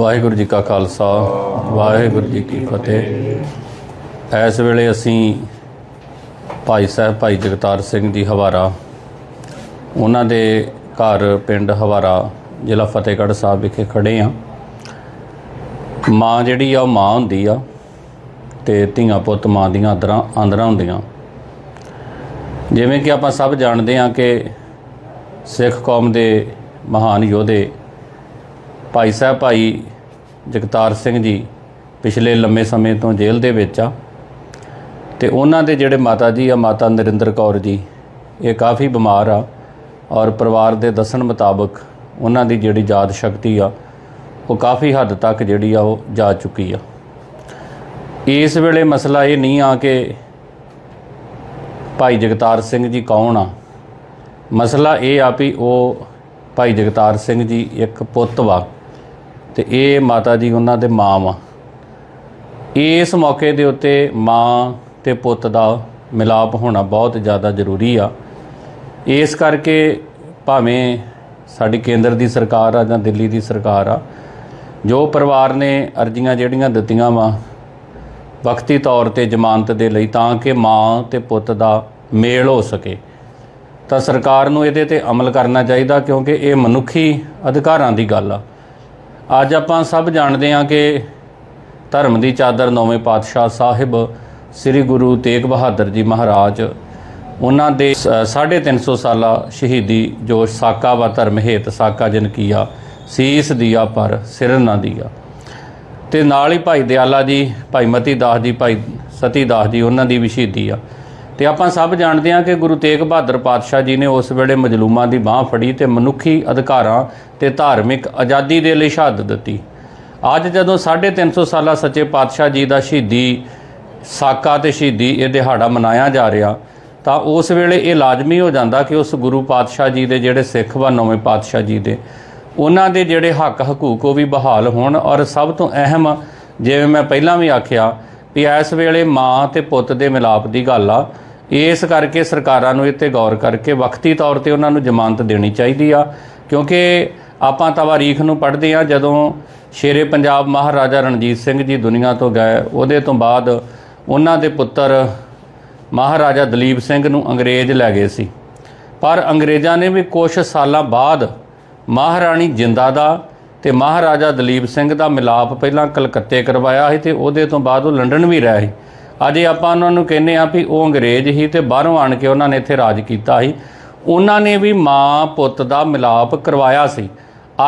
ਵਾਹਿਗੁਰੂ ਜੀ ਕਾ ਖਾਲਸਾ, ਵਾਹਿਗੁਰੂ ਜੀ ਕੀ ਫਤਿਹ। ਇਸ ਵੇਲੇ ਅਸੀਂ ਭਾਈ ਸਾਹਿਬ, ਭਾਈ ਜਗਤਾਰ ਸਿੰਘ ਜੀ ਹਵਾਰਾ, ਉਹਨਾਂ ਦੇ ਘਰ ਪਿੰਡ ਹਵਾਰਾ, ਜ਼ਿਲ੍ਹਾ ਫਤਿਹਗੜ੍ਹ ਸਾਹਿਬ ਵਿਖੇ ਖੜੇ ਆ ਮਾਂ ਜਿਹੜੀ ਆ, ਉਹ ਮਾਂ ਹੁੰਦੀ ਆ ਤੇ ਧੀਆਂ ਪੁੱਤ ਮਾਂ ਦੀਆਂ ਆਂਦਰਾਂ ਆਂਦਰਾਂ ਹੁੰਦੀਆਂ। ਜਿਵੇਂ ਕਿ ਆਪਾਂ ਸਭ ਜਾਣਦੇ ਹਾਂ ਕਿ ਸਿੱਖ ਕੌਮ ਦੇ ਮਹਾਨ ਯੋਧੇ ਭਾਈ ਸਾਹਿਬ, ਭਾਈ ਜਗਤਾਰ ਸਿੰਘ ਜੀ ਪਿਛਲੇ ਲੰਮੇ ਸਮੇਂ ਤੋਂ ਜੇਲ੍ਹ ਦੇ ਵਿੱਚ ਆ ਤੇ ਉਹਨਾਂ ਦੇ ਜਿਹੜੇ ਮਾਤਾ ਜੀ ਆ, ਮਾਤਾ ਨਰਿੰਦਰ ਕੌਰ ਜੀ, ਇਹ ਕਾਫੀ ਬਿਮਾਰ ਆ ਔਰ ਪਰਿਵਾਰ ਦੇ ਦੱਸਣ ਮੁਤਾਬਕ ਉਹਨਾਂ ਦੀ ਜਿਹੜੀ ਯਾਦ ਸ਼ਕਤੀ ਆ, ਉਹ ਕਾਫੀ ਹੱਦ ਤੱਕ ਜਿਹੜੀ ਆ, ਉਹ ਜਾ ਚੁੱਕੀ ਆ। ਇਸ ਵੇਲੇ ਮਸਲਾ ਇਹ ਨਹੀਂ ਆ ਕਿ ਭਾਈ ਜਗਤਾਰ ਸਿੰਘ ਜੀ ਕੌਣ ਆ। ਮਸਲਾ ਇਹ ਆ ਵੀ ਉਹ ਭਾਈ ਜਗਤਾਰ ਸਿੰਘ ਜੀ ਇੱਕ ਪੁੱਤ ਵਾ। ਤੇ ਇਹ ਮਾਤਾ ਜੀ ਉਹਨਾਂ ਦੇ ਮਾਂ ਵਾ। ਇਸ ਮੌਕੇ ਦੇ ਉੱਤੇ ਮਾਂ ਤੇ ਪੁੱਤ ਦਾ ਮਿਲਾਪ ਹੋਣਾ ਬਹੁਤ ਜ਼ਿਆਦਾ ਜ਼ਰੂਰੀ ਆ। ਇਸ ਕਰਕੇ ਭਾਵੇਂ ਸਾਡੀ ਕੇਂਦਰ ਦੀ ਸਰਕਾਰ ਆ ਜਾਂ ਦਿੱਲੀ ਦੀ ਸਰਕਾਰ ਆ, ਜੋ ਪਰਿਵਾਰ ਨੇ ਅਰਜ਼ੀਆਂ ਜਿਹੜੀਆਂ ਦਿੱਤੀਆਂ ਵਾ, ਵਕਤੀ ਤੌਰ ਤੇ ਜ਼ਮਾਨਤ ਦੇ ਲਈ ਤਾਂ ਕਿ ਮਾਂ ਤੇ ਪੁੱਤ ਦਾ ਮੇਲ ਹੋ ਸਕੇ, ਤਾਂ ਸਰਕਾਰ ਨੂੰ ਇਹਦੇ ਤੇ ਅਮਲ ਕਰਨਾ ਚਾਹੀਦਾ ਕਿਉਂਕਿ ਇਹ ਮਨੁੱਖੀ ਅਧਿਕਾਰਾਂ ਦੀ ਗੱਲ ਆ। ਅੱਜ ਆਪਾਂ ਸਭ ਜਾਣਦੇ ਹਾਂ ਕਿ ਧਰਮ ਦੀ ਚਾਦਰ ਨੌਵੇਂ ਪਾਤਸ਼ਾਹ ਸਾਹਿਬ ਸ੍ਰੀ ਗੁਰੂ ਤੇਗ ਬਹਾਦਰ ਜੀ ਮਹਾਰਾਜ, ਉਹਨਾਂ ਦੇ ਸ- 350 ਸਾਲਾ ਸ਼ਹੀਦੀ ਜੋ ਸਾਕਾ ਵਾ ਧਰਮ ਹੇਤ ਸਾਕਾ ਜਨ ਕੀਆ ਸੀਸ ਦੀਆ ਪਰ ਸਿਰ ਨਾ ਦੀਆ। ਤੇ ਨਾਲ ਹੀ ਭਾਈ ਦਿਆਲਾ ਜੀ, ਭਾਈ ਮਤੀ ਦਾਸ ਜੀ, ਭਾਈ ਸਤੀ ਦਾਸ ਜੀ, ਉਹਨਾਂ ਦੀ ਵੀ ਸ਼ਹੀਦੀ ਆ। ਤੇ ਆਪਾਂ ਸਭ ਜਾਣਦੇ ਹਾਂ ਕਿ ਗੁਰੂ ਤੇਗ ਬਹਾਦਰ ਪਾਤਸ਼ਾਹ ਜੀ ਨੇ ਉਸ ਵੇਲੇ ਮਜਲੂਮਾਂ ਦੀ ਬਾਹ ਫੜੀ ਤੇ ਮਨੁੱਖੀ ਅਧਿਕਾਰਾਂ ਤੇ ਧਾਰਮਿਕ ਆਜ਼ਾਦੀ ਦੇ ਲਈ ਸ਼ਹਾਦਤ ਦਿੱਤੀ। ਅੱਜ ਜਦੋਂ 350 ਸਾਲਾ ਸੱਚੇ ਪਾਤਸ਼ਾਹ ਜੀ ਦਾ ਸ਼ਹੀਦੀ ਸਾਕਾ ਤੇ ਸ਼ਹੀਦੀ ਇਹ ਦਿਹਾੜਾ ਮਨਾਇਆ ਜਾ ਰਿਹਾ, ਤਾਂ ਉਸ ਵੇਲੇ ਇਹ ਲਾਜ਼ਮੀ ਹੋ ਜਾਂਦਾ ਕਿ ਉਸ ਗੁਰੂ ਪਾਤਸ਼ਾਹ ਜੀ ਦੇ ਜਿਹੜੇ ਸਿੱਖ ਵਾ ਨੌਵੇਂ ਪਾਤਸ਼ਾਹ ਜੀ ਦੇ, ਉਹਨਾਂ ਦੇ ਜਿਹੜੇ ਹੱਕ ਹਕੂਕ ਉਹ ਵੀ ਬਹਾਲ ਹੋਣ ਔਰ ਸਭ ਤੋਂ ਅਹਿਮ ਜਿਵੇਂ ਮੈਂ ਪਹਿਲਾਂ ਵੀ ਆਖਿਆ ਵੀ ਇਸ ਵੇਲੇ ਮਾਂ ਤੇ ਪੁੱਤ ਦੇ ਮਿਲਾਪ ਦੀ ਗੱਲ ਆ ਇਸ ਕਰਕੇ ਸਰਕਾਰਾਂ ਨੂੰ ਇੱਥੇ ਗੌਰ ਕਰਕੇ ਵਕਤੀ ਤੌਰ ਤੇ ਉਹਨਾਂ ਨੂੰ ਜ਼ਮਾਨਤ ਦੇਣੀ ਚਾਹੀਦੀ ਆ, ਕਿਉਂਕਿ ਆਪਾਂ ਤਵਾਰੀਖ ਨੂੰ ਪੜ੍ਹਦੇ ਆ ਜਦੋਂ ਸ਼ੇਰੇ ਪੰਜਾਬ ਮਹਾਰਾਜਾ ਰਣਜੀਤ ਸਿੰਘ ਜੀ ਦੁਨੀਆ ਤੋਂ ਗਏ, ਉਹਦੇ ਤੋਂ ਬਾਅਦ ਉਹਨਾਂ ਦੇ ਪੁੱਤਰ ਮਹਾਰਾਜਾ ਦਲੀਪ ਸਿੰਘ ਨੂੰ ਅੰਗਰੇਜ਼ ਲੈ ਗਏ ਸੀ। ਪਰ ਅੰਗਰੇਜ਼ਾਂ ਨੇ ਵੀ ਕੁਝ ਸਾਲਾਂ ਬਾਅਦ ਮਹਾਰਾਣੀ ਜਿੰਦਾ ਦਾ ਤੇ ਮਹਾਰਾਜਾ ਦਲੀਪ ਸਿੰਘ ਦਾ ਮਿਲਾਪ ਪਹਿਲਾਂ ਕਲਕੱਤੇ ਕਰਵਾਇਆ ਸੀ ਤੇ ਉਹਦੇ ਤੋਂ ਬਾਅਦ ਉਹ ਲੰਡਨ ਵੀ ਰਿਹਾ ਸੀ। ਅਜੇ ਆਪਾਂ ਉਹਨਾਂ ਨੂੰ ਕਹਿੰਦੇ ਆ ਵੀ ਉਹ ਅੰਗਰੇਜ਼ ਹੀ ਤੇ ਬਾਹਰੋਂ ਆਣ ਕੇ ਉਹਨਾਂ ਨੇ ਇੱਥੇ ਰਾਜ ਕੀਤਾ ਸੀ। ਉਹਨਾਂ ਨੇ ਵੀ ਮਾਂ ਪੁੱਤ ਦਾ ਮਿਲਾਪ ਕਰਵਾਇਆ ਸੀ।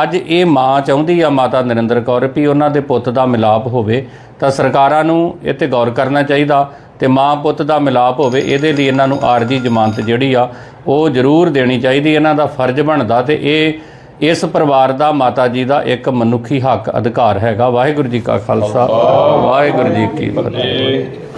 ਅੱਜ ਇਹ ਮਾਂ ਚਾਹੁੰਦੀ ਆ ਮਾਤਾ ਨਰਿੰਦਰ ਕੌਰ ਵੀ ਉਹਨਾਂ ਦੇ ਪੁੱਤ ਦਾ ਮਿਲਾਪ ਹੋਵੇ। ਤਾਂ ਸਰਕਾਰਾਂ ਨੂੰ ਇਹ ਤੇ ਗੌਰ ਕਰਨਾ ਚਾਹੀਦਾ ਤੇ ਮਾਂ ਪੁੱਤ ਦਾ ਮਿਲਾਪ ਹੋਵੇ, ਇਹਦੇ ਲਈ ਇਹਨਾਂ ਨੂੰ ਆਰਜੀ ਜ਼ਮਾਨਤ ਜਿਹੜੀ ਆ, ਉਹ ਜ਼ਰੂਰ ਦੇਣੀ ਚਾਹੀਦੀ। ਇਹਨਾਂ ਦਾ ਫਰਜ਼ ਬਣਦਾ ਤੇ ਇਹ, ਇਸ ਪਰਿਵਾਰ ਦਾ ਮਾਤਾ ਜੀ ਦਾ ਇੱਕ ਮਨੁੱਖੀ ਹੱਕ ਅਧਿਕਾਰ ਹੈਗਾ। ਵਾਹਿਗੁਰੂ ਜੀ ਕਾ ਖਾਲਸਾ, ਵਾਹਿਗੁਰੂ ਜੀ ਕੀ ਫਤਿਹ।